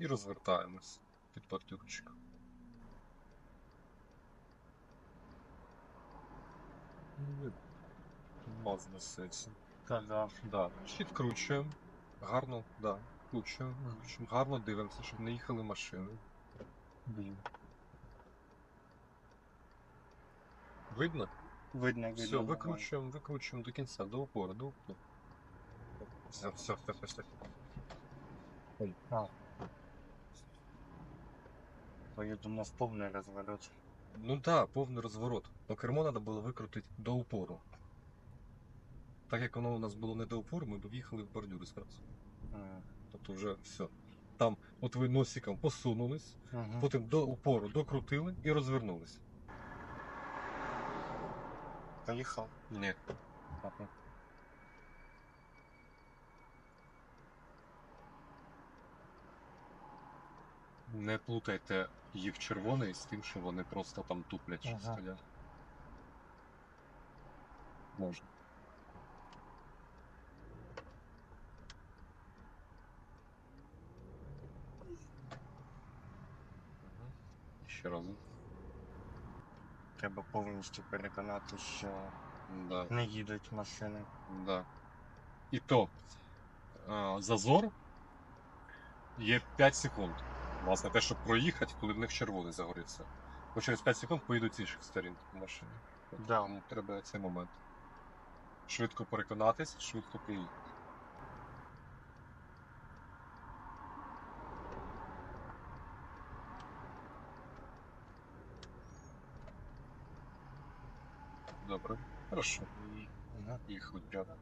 і розвертаємось під бордюрчик. Ну, Маз несеться. Да. Да. Відкручуємо. Гарно, да. Вкручуємо, вкручуємо. Гарно дивимося, щоб не їхали машини. Блін. Видно? Видно, видно. Все, викручуємо, викручуємо до кінця, до упору, до упору. Все, все, все, все, все. А. То я думав повний розворот. Ну да, повний розворот. Но кермо треба було викрутити до упору. Так як воно у нас було не до упору, ми б в'їхали в бордюри зразу. М. Тобто вже все. Там, от ви носиком посунулись, Мгм. потім до упору докрутили і розвернулись. Поїхав. Ні. Ага. Не плутайте їх червоний з тим, що вони просто там туплять що Ага. стоять. Можна. Ще раз. Треба повністю переконати, що Да. не їдуть машини. Да. І то е, зазор є 5 секунд. Власне, те, щоб проїхати, коли в них червоний загориться. Бо через 5 секунд поїдуть з інших сторін машини. Да. Тому треба цей момент. Швидко переконатись, швидко поїхати. Добре. Хорошо. Ага. Їх рядом.